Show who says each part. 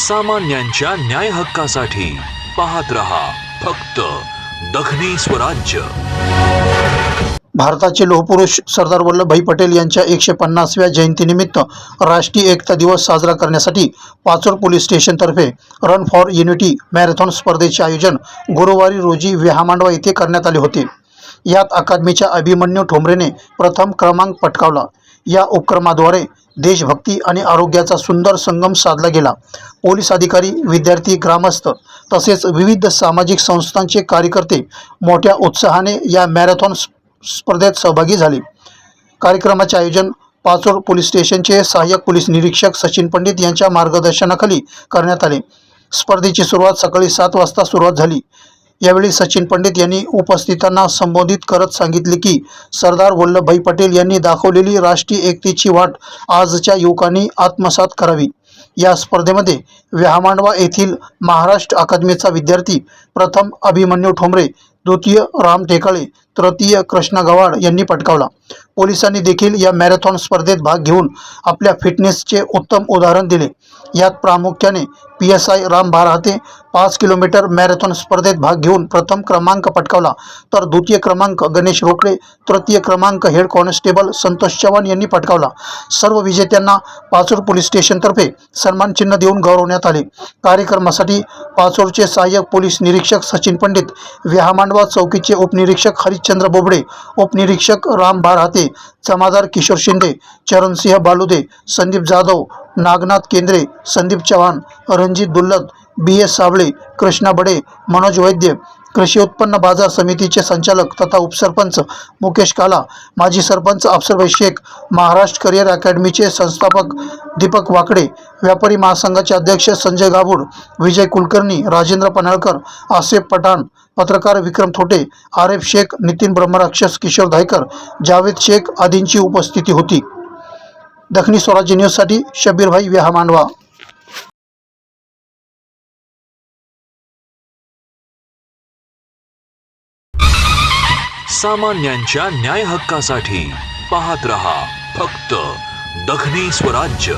Speaker 1: सामान्यांच्या न्याय हक्कासाठी पाहत रहा फक्त दखनी स्वराज्य
Speaker 2: भारताचे लोहपुरुष सरदार वल्लभभाई पटेल यांच्या एकशे पन्नासव्या जयंतीनिमित्त राष्ट्रीय एकता दिवस साजरा करण्यासाठी पाचोड पोलीस स्टेशनतर्फे रन फॉर युनिटी मॅरेथॉन स्पर्धेचे आयोजन गुरुवारी रोजी विहामांडवा येथे करण्यात आले होते. यात अकादमीच्या अभिमन्यू ठोंबरेने प्रथम क्रमांक पटकावला. या उपक्रमाद्वारे देशभक्ती आणि आरोग्याचा सुंदर संगम साधला गेला. पोलीस अधिकारी विद्यार्थी ग्रामस्थ तसेच विविध सामाजिक संस्थांचे कार्यकर्ते मोठ्या उत्साहाने या मॅरेथॉन स्प- स्पर्धेत सहभागी झाले. कार्यक्रमाचे आयोजन पाचोड पोलीस स्टेशनचे सहाय्यक पोलीस निरीक्षक सचिन पंडित यांच्या मार्गदर्शनाखाली करण्यात आले. स्पर्धेची सुरुवात सकाळी सात वाजता सुरुवात झाली. यावेळी सचिन पंडित यांनी उपस्थितांना संबोधित करत सांगितले की सरदार वल्लभभाई पटेल यांनी दाखवलेली राष्ट्रीय एकतेची वाट आजच्या युवकांनी आत्मसात करावी. या स्पर्धेमध्ये व्यामांडवा येथील महाराष्ट्र अकादमीचा विद्यार्थी प्रथम अभिमन्यू ठोंबरे द्वितीय राम टेकाळे तृतीय कृष्णा गवाड यांनी पटकावला. पोलिसांनी देखील या मॅरेथॉन स्पर्धेत भाग घेऊन आपल्या फिटनेसचे उत्तम उदाहरण दिले. यात प्रामुख्याने पी एस आय राम भारहाते पाच किलोमीटर मॅरेथॉन स्पर्धेत भाग घेऊन प्रथम क्रमांक पटकावला. तर द्वितीय क्रमांक गणेश रोकडे तृतीय क्रमांक हेड कॉन्स्टेबल संतोष चव्हाण यांनी पटकावला. सर्व विजेत्यांना पाचोड पोलीस स्टेशनतर्फे सन्मान चिन्ह देऊन गौरवण्यात आले. कार्यक्रमासाठी पाचोडचे सहाय्यक पोलीस निरीक्षक सचिन पंडित विहामांडवा चौकीचे उपनिरीक्षक हरिश्चंद्र बोबडे उपनिरीक्षक राम भारहाते जमादार किशोर शिंदे चरणसिंह बालुदे संदीप जाधव नागनाथ केंद्रे संदीप चव्हाण रणजित दुल्लत बी एस साबळे कृष्णा बडे मनोज वैद्य कृषी उत्पन्न बाजार समितीचे संचालक तथा उपसरपंच मुकेश काला माजी सरपंच अफसरभाई शेख महाराष्ट्र करिअर अकॅडमीचे संस्थापक दीपक वाकडे व्यापारी महासंघाचे अध्यक्ष संजय गाबूड विजय कुलकर्णी राजेंद्र पनाळकर आसेफ पठाण पत्रकार विक्रम थोटे आरेफ शेख नितीन ब्रह्मराक्षस किशोर धायकर जावेद शेख आदींची उपस्थिती होती. दखनी स्वराज्य न्यूजसाठी शबीरभाई विहा मांडवा
Speaker 1: सामान्यांच्या न्याय हक्कासाठी पाहत रहा फक्त दखनी स्वराज्य.